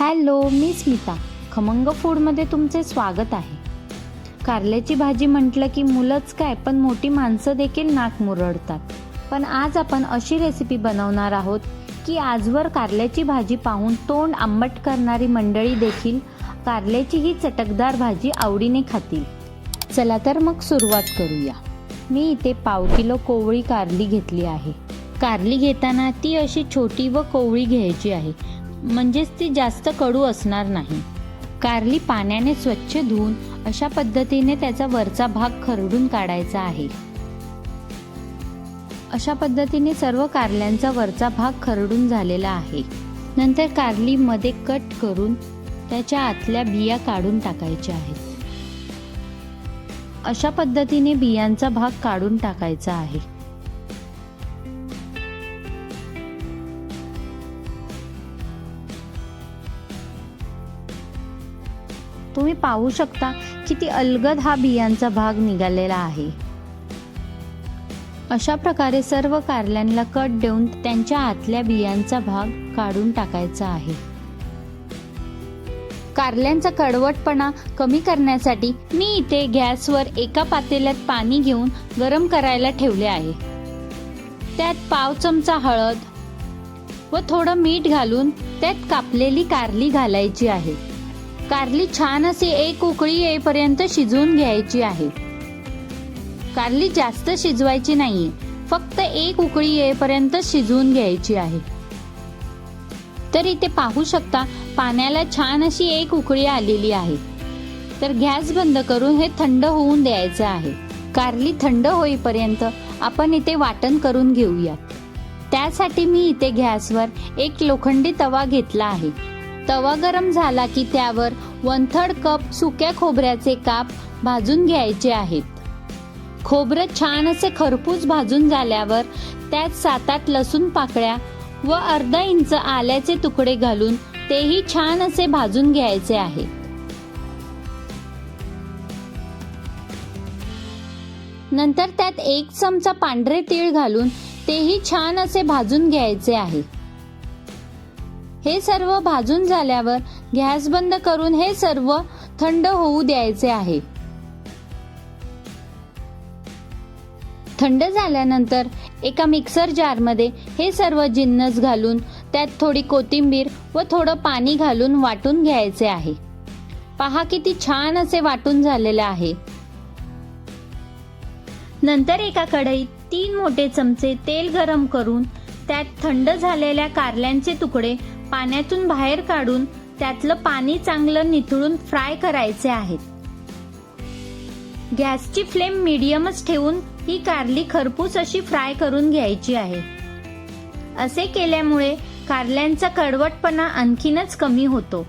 Hello मी स्मिता. खमंग फूडमध्ये तुमचे स्वागत आहे. कारल्याची भाजी म्हटलं की मुलंच काय पण मोठी माणसं देखील नाक मुरडतात. पण आज आपण अशी रेसिपी बनवणार आहोत की आजवर कारल्याची भाजी पाहून तोंड आंबट करणारी मंडळी देखील कारल्याची ही चटकदार भाजी आवडीने खातील. चला तर मग सुरुवात करूया. मी इथे पाव किलो कोवळी कारली घेतली आहे. कारली घेताना ती अशी छोटी व कोवळी घ्यायची आहे. म्हणजेच ती जास्त कडू असणार नाही. कारली पाण्याने स्वच्छ धुवून अशा पद्धतीने त्याचा वरचा भाग खरडून काढायचा आहे. अशा पद्धतीने सर्व कारल्यांचा वरचा भाग खरडून झालेला आहे. नंतर कारली मध्ये कट करून त्याच्या आतल्या बिया काढून टाकायच्या आहेत. अशा पद्धतीने बियांचा भाग काढून टाकायचा आहे. तुम्ही पाहू शकता किती अलगद हा बियांचा भाग निघालेला आहे. अशा प्रकारे सर्व कारल्यांना कट देऊन त्यांच्या आतल्या बियांचा भाग काढून टाकायचा आहे. कारल्यांचा कडवटपणा कमी करण्यासाठी मी इथे गॅसवर एका पातेल्यात पाणी घेऊन गरम करायला ठेवले आहे. त्यात पाव चमचा हळद व थोडं मीठ घालून त्यात कापलेली कारली घालायची आहे. कारली छान अशी एक उकळी येईपर्यंत शिजवून घ्यायची आहे. कारली जास्त शिजवायची नाही फक्त एक उकळी येईपर्यंत शिजवून घ्यायची आहे. तर इथे पाहू शकता पाण्याला छान अशी एक उकळी आलेली आहे. तर गॅस बंद करून हे थंड होऊन द्यायचं आहे. कारली थंड होईपर्यंत आपण इथे वाटण करून घेऊयात त्यासाठी मी इथे गॅसवर एक लोखंडी तवा घेतला आहे. तवा गरम झाला की त्यावर वन थर्ड कप सुक्या खोबऱ्याचे काप भाजून घ्यायचे आहेत. खोबरं छान असे खरपूस भाजून झाल्यावर त्यात सात आठ लसूण पाकळ्या व अर्धा इंच आल्याचे तुकडे घालून तेही छान असे भाजून घ्यायचे आहे. नंतर त्यात एक चमचा पांढरे तीळ घालून तेही छान असे भाजून घ्यायचे आहे. हे सर्व भाजून झाल्यावर गॅस बंद करून हे सर्व थंड होऊ द्यायचे आहे. थंड झाल्यानंतर एका मिक्सर जारमध्ये हे सर्व जिन्नस घालून त्यात थोडी कोथिंबीर व थोडं पाणी घालून वाटून घ्यायचे आहे. पहा किती छान असे वाटून झालेले आहे. नंतर एका कढईत तीन मोठे चमचे तेल गरम करून त्यात थंड झालेल्या कारल्यांचे तुकडे पाण्यातून बाहेर काढून त्यातलं पाणी चांगलं निथळून फ्राय करायचे आहेत. गॅसची फ्लेम मीडियमच ठेवून ही कारली खरपूस अशी फ्राय करून घ्यायची आहे. असे केल्यामुळे कारल्यांचा कडवटपणा आणखीनच कमी होतो.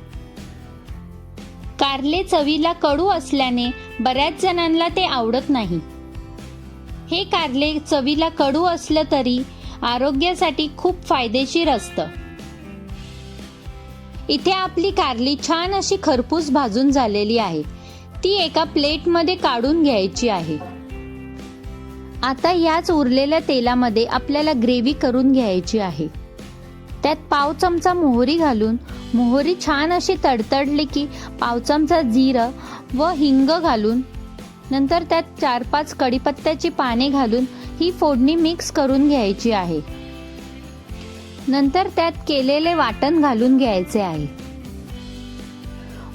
कारले चवीला कडू असल्याने बऱ्याच जणांना ते आवडत नाही. हे कारले चवीला कडू असलं तरी आरोग्यासाठी खूप फायदेशीर असतं. इथे आपली कारली छान अशी खरपूस भाजून झालेली आहे. ती एका प्लेटमध्ये काढून घ्यायची आहे. आता याच उरलेल्या तेलामध्ये आपल्याला ग्रेव्ही करून घ्यायची आहे. त्यात पाव चमचा मोहरी घालून मोहरी छान अशी तडतडली की पाव चमचा जिरं व हिंग घालून नंतर त्यात चार पाच कडीपत्त्याची पाने घालून ही फोडणी मिक्स करून घ्यायची आहे. नंतर त्यात केलेले वाटण घालून घ्यायचे आहे.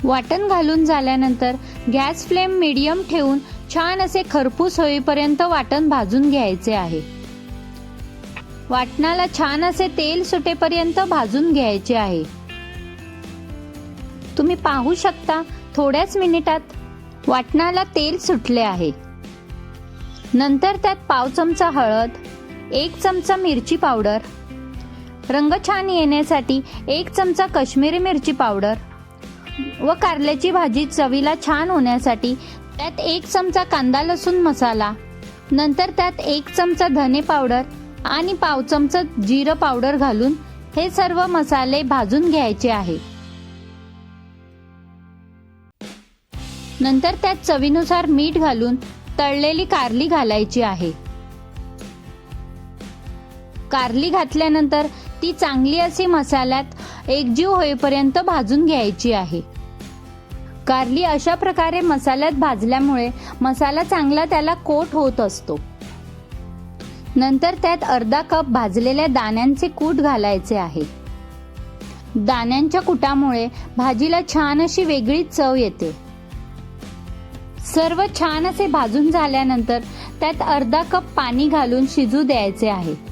वाटण घालून झाल्यानंतर गॅस फ्लेम मीडियम ठेवून छान असे खरपूस होईपर्यंत वाटण भाजून घ्यायचे आहे. वाटणाला छान असे तेल सुटेपर्यंत भाजून घ्यायचे आहे. तुम्ही पाहू शकता थोड्याच मिनिटात वाटणाला तेल सुटले आहे. नंतर त्यात पाव चमचा हळद एक चमचा मिरची पावडर रंग छान येण्यासाठी एक चमचा कश्मीरी मिरची पावडर व कारल्याची भाजी चवीला छान होण्यासाठी त्यात एक चमचा कांदा लसूण मसाला नंतर त्यात एक चमचा धने पावडर आणि पाव चमचा जिरं पावडर घालून हे सर्व मसाले भाजून घ्यायचे आहे. नंतर त्यात चवीनुसार मीठ घालून तळलेली कारली घालायची आहे. कारली घातल्यानंतर ती चांगली अशी मसाल्यात एकजीव होईपर्यंत भाजून घ्यायची आहे. कारली अशा प्रकारे मसाल्यात भाजल्यामुळे मसाला चांगला त्याला कोट होत असतो. नंतर त्यात अर्धा कप भाजलेल्या दाण्यांचे कूट घालायचे आहे. दाण्यांच्या कुटामुळे भाजीला छान अशी वेगळी चव येते. सर्व छान असे भाजून झाल्यानंतर त्यात अर्धा कप पाणी घालून शिजू द्यायचे आहे.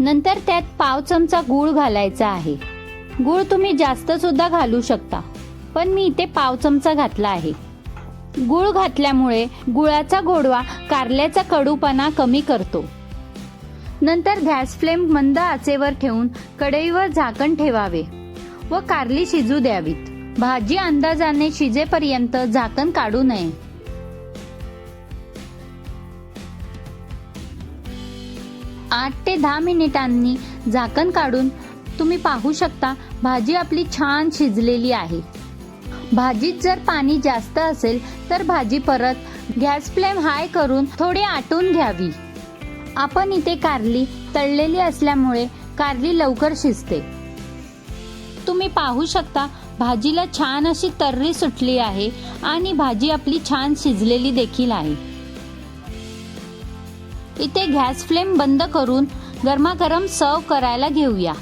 नंतर त्यात पाव चमचा गूळ घालायचा आहे. गूळ तुम्ही जास्त सुद्धा घालू शकता पण मी इथे पाव चमचा घातला आहे. गूळ घातल्यामुळे गुळाचा गोडवा कारल्याचा कडूपणा कमी करतो. नंतर गॅस फ्लेम मंद आचेवर ठेवून कढईवर झाकण ठेवावे व कारली शिजू द्यावीत. भाजी अंदाजाने शिजेपर्यंत झाकण काढू नये. आठ ते दहा मिनिटांनी झाकण काढून तुम्ही पाहू शकता भाजी आपली छान शिजलेली आहे. भाजीत जर पाणी जास्त असेल तर भाजी परत गॅस फ्लेम हाय करून थोडी आटून घ्यावी. आपण इथे कारली तळलेली असल्यामुळे कारली लवकर शिजते. तुम्ही पाहू शकता भाजीला छान अशी तर्री सुटली आहे आणि भाजी आपली छान शिजलेली देखील आहे. इथे गॅस फ्लेम बंद करून गरमागरम सर्व करायला घेऊया.